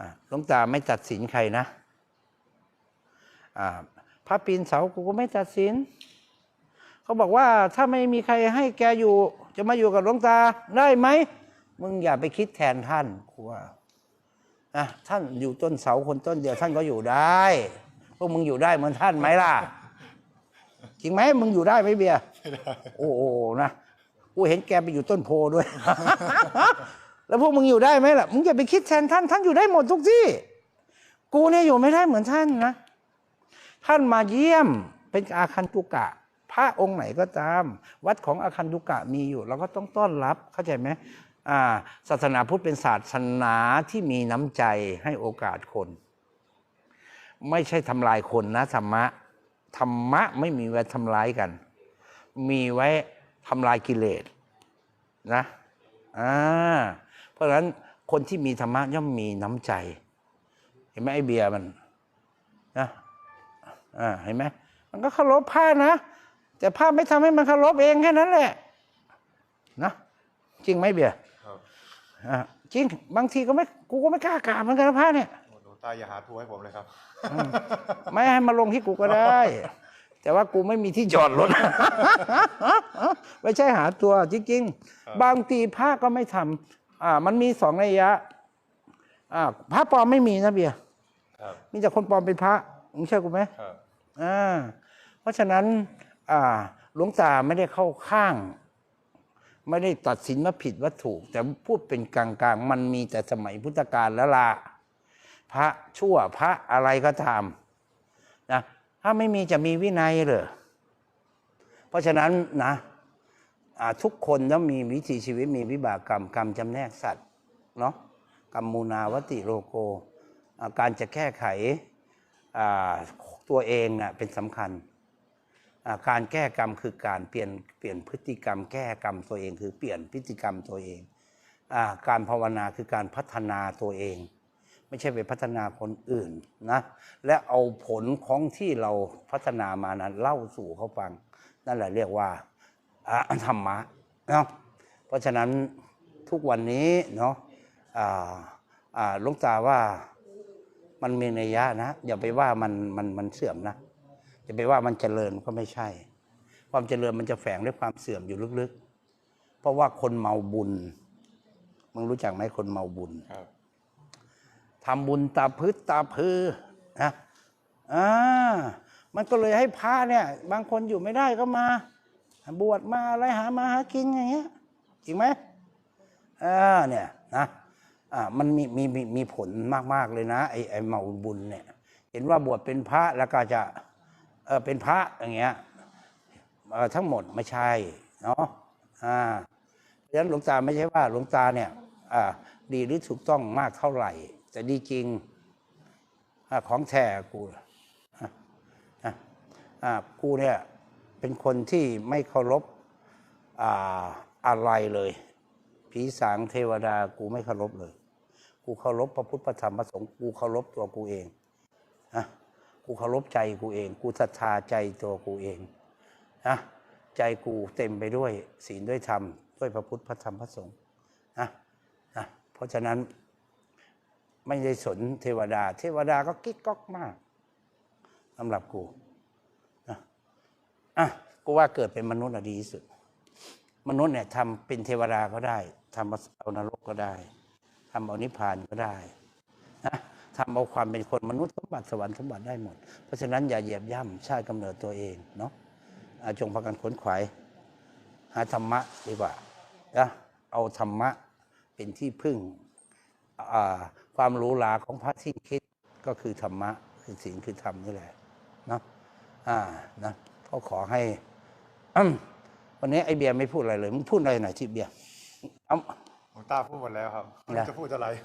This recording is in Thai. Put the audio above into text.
อ่าหลวงตาไม่ตัดสินใครนะอ่าพระปีนเสากูก็ไม่ตัดสิน เขาบอกว่าถ้าไม่มีใครให้แกอยู่ จะมาอยู่กับหลวงตาได้ไหม มึงอย่าไปคิดแทนท่านกูว่าอะท่านอยู่ต้นเสาคนต้นเดียวท่านก็อยู่ได้ พวกมึงอยู่ได้เหมือนท่านไหมล่ะ จริงไหมมึงอยู่ได้ไหมเบียร์โอ้โหนะ กูเห็นแกไปอยู่ต้นโพด้วย แล้วพวกมึงอยู่ได้ไหมล่ะ มึงอย่าไปคิดแทนท่าน ท่านอยู่ได้หมดทุกที่ กูเนี่ยอยู่ไม่ได้เหมือนท่านนะ ท่านมาเยี่ยมเป็นอาคันตุกะ พระองค์ไหนก็ตาม วัดของอาคันตุกะมีอยู่ เราก็ต้องต้อนรับ เข้าใจไหมอ่าศาสนาพุทธเป็นศาสนาที่มีน้ำใจให้โอกาสคน ไม่ใช่ทำลายคนนะธรรมะ ธรรมะไม่มีไว้ทำร้ายกัน มีไว้ทำลายกิเลสนะอ่า เพราะฉะนั้นคนที่มีธรรมะย่อมมีน้ำใจ เห็นไหมไอเบียร์มันนะอ่าเห็นไหมมันก็เคารพผ้านะ แต่ผ้าไม่ทำให้มันเคารพเองแค่นั้นแหละนะจริงไหมเบียร์ครับอ่าจริง บางทีก็ไม่กูก็ไม่กล้ากราบเหมือนกันนะผ้าเนี่ยหลวงตาอย่าหาทัวร์ให้ผมเลยครับ ไม่ให้มาลงที่กูก็ได้ แต่ว่ากูไม่มีที่จอดรถไม่ใช่หาตัวจริงครับๆบางทีพระก็ไม่ทำ อ่า มันมีสองนัยยะ อ่า พระปลอมไม่มีนะเบียร์ครับมีแต่คนปลอมเป็นพระมึงเชื่อกูไหมครับอ่า เพราะฉะนั้น อ่า หลวงตาไม่ได้เข้าข้าง ไม่ได้ตัดสินว่าผิดว่าถูก แต่พูดเป็นกลางๆ มันมีแต่สมัยพุทธกาลแล้วล่ะ พระชั่วพระอะไรก็ตามนะ ถ้าไม่มีจะมีวินัยเหรอ เพราะฉะนั้นนะอ่า ทุกคนต้องมีวิถีชีวิตมีวิบากกรรมกรรมจำแนกสัตว์เนาะกรรมมูนาวติโลโก การจะแก้ไขตัวเองเป็นสำคัญ การแก้กรรมคือการเปลี่ยนเปลี่ยนพฤติกรรม แก้กรรมตัวเองคือเปลี่ยนพฤติกรรมตัวเองอการภาวนาคือการพัฒนาตัวเอง ไม่ใช่ไปพัฒนาคนอื่นนะและเอาผลของที่เราพัฒนามานั้นเล่าสู่เขาฟัง นั่นแหละเรียกว่า ธรรมะเนาะเพราะฉะนั้นทุกวันนี้เนาะอ่าอ่าหลวงตาว่ามันมีนัยยะนะ อย่าไปว่ามันมันมันเสื่อมนะจะไปว่ามันเจริญก็ไม่ใช่ ความเจริญมันจะแฝงด้วยความเสื่อมอยู่ลึกๆ เพราะว่าคนเมาบุญมึงรู้จักไหมคนเมาบุญครับทำบุญตาพืชตาพือนะอ่ามันก็เลยให้พระเนี่ย บางคนอยู่ไม่ได้ก็มา บวชมาอะไรหามาหากินอย่างเงี้ยจริงไหมอ่าเนี่ยนะอ่ามันมีมีมีมีผลมาก ๆ เลยนะไอไอเมาบุญเนี่ย เห็นว่าบวชเป็นพระแล้วก็จะเออเป็นพระอย่างเงี้ยเออทั้งหมดไม่ใช่เนาะอ่าเพราะฉะนั้นหลวงตาไม่ใช่ว่าหลวงตาเนี่ยอ่าดีหรือถูกต้องมากเท่าไหร่ แต่ดีจริงอ่าของแท้กูอะอะอ่ากูเนี่ย เป็นคนที่ไม่เคารพออะไรเลย ผีสางเทวดากูไม่เคารพเลย กูเคารพพระพุทธพระธรรมพระสงฆ์กูเคารพตัวกูเองนะกูเคารพใจกูเอง กูศรัทธาใจตัวกูเองนะใจกูเต็มไปด้วยศีลด้วยธรรม ด้วยพระพุทธพระธรรมพระสงฆ์นะนะเพราะฉะนั้นไม่ได้สนเทวดา เทวดาก็กิ๊กก๊อกมากสำหรับกู อะกูว่าเกิดเป็นมนุษย์อะดีที่สุด มนุษย์เนี่ยทำเป็นเทวดาก็ได้ทำเอานรกก็ได้ทำเอานิพพานก็ได้นะทำเอาความเป็นคนมนุษย์สมบัติสวรรค์สมบัติได้หมด เพราะฉะนั้นอย่าเหยียบย่ำชาติกำเนิดตัวเองเนาะจงพากันขนขวายหาธรรมะดีกว่านะเอาธรรมะเป็นที่พึ่งความรู้หลาของพระที่คิดก็คือธรรมะคือศีลคือธรรมนี่แหละเนาะอ่านะ ก็ขอให้อืมวันนี้ไอเบียร์ไม่พูดอะไรเลยมึงพูดอะไรหน่อยที่เบียร์เอาหลวงตาพูดหมดแล้วครับนะจะพูดอะไรอะ